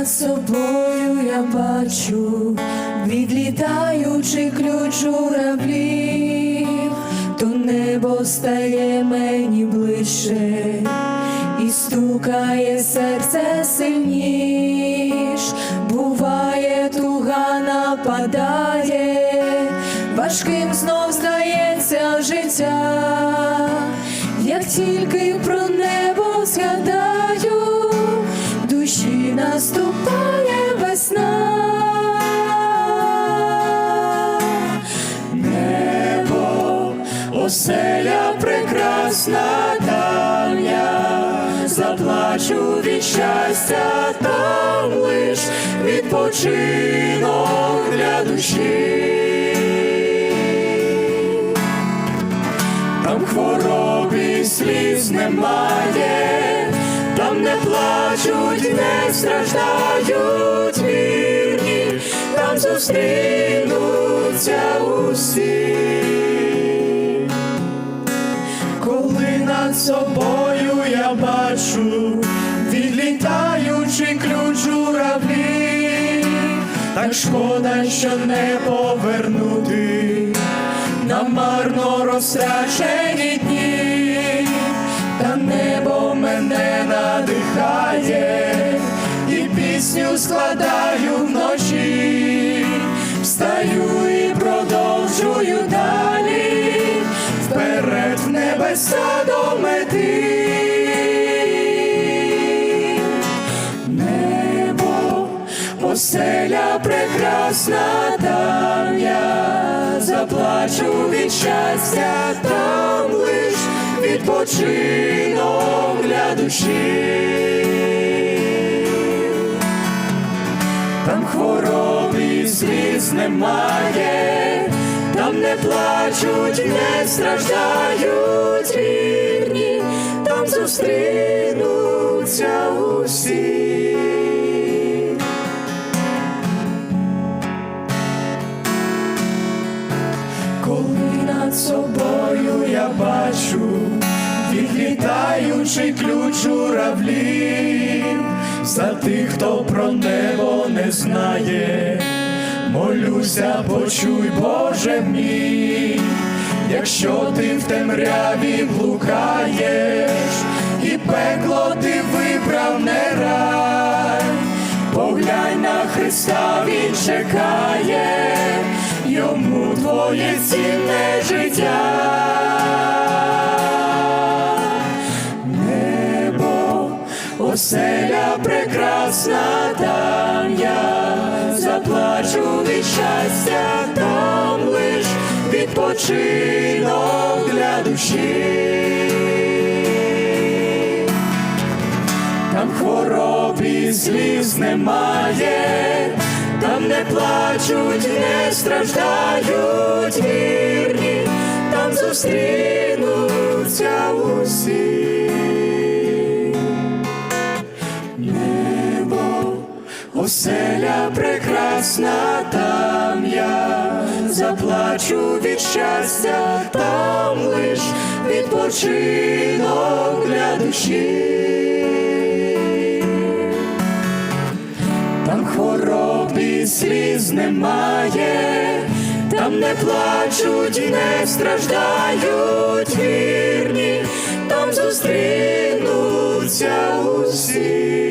над собою я бачу, відлітаючи ключ журавлів, то небо стає мені ближче, і стукає серце сильніш, буває, туга нападає, важким знов здається життя, як тільки оселя прекрасна там заплачу від щастя, там лиш відпочинок для душі. Там хвороб і сліз немає, там не плачуть, не страждають вірні, там зустрінуться усі. Над собою я бачу, відлітаючи ключ журавлі, так шкода, що не повернути на марно розтрачені дні, та небо мене надихає, і пісню складаю вночі, встаю і продовжую далі, вперед в небеса до оселя прекрасна там я заплачу від щастя, там лиш відпочинок для душі. Там хвороб і сліз немає, там не плачуть, не страждають вірні, там зустрінуться усі. Над собою я бачу, відлітаючи ключ журавлів, за тих, хто про небо не знає, молюся, почуй, Боже мій, якщо ти в темряві блукаєш, і пекло ти вибрав не рай, поглянь на Христа, Він чекає, твоє цінне життя. Небо, оселя прекрасна, там я заплачу від щастя, там лиш відпочинок для душі. Там хвороб і сліз немає, не плачуть, не страждають вірні, там зустрінуться усі. Небо, оселя прекрасна, там я заплачу від щастя, там лиш відпочинок для душі. Сліз немає, там не плачуть, не страждають вірні, там зустрінуться усі.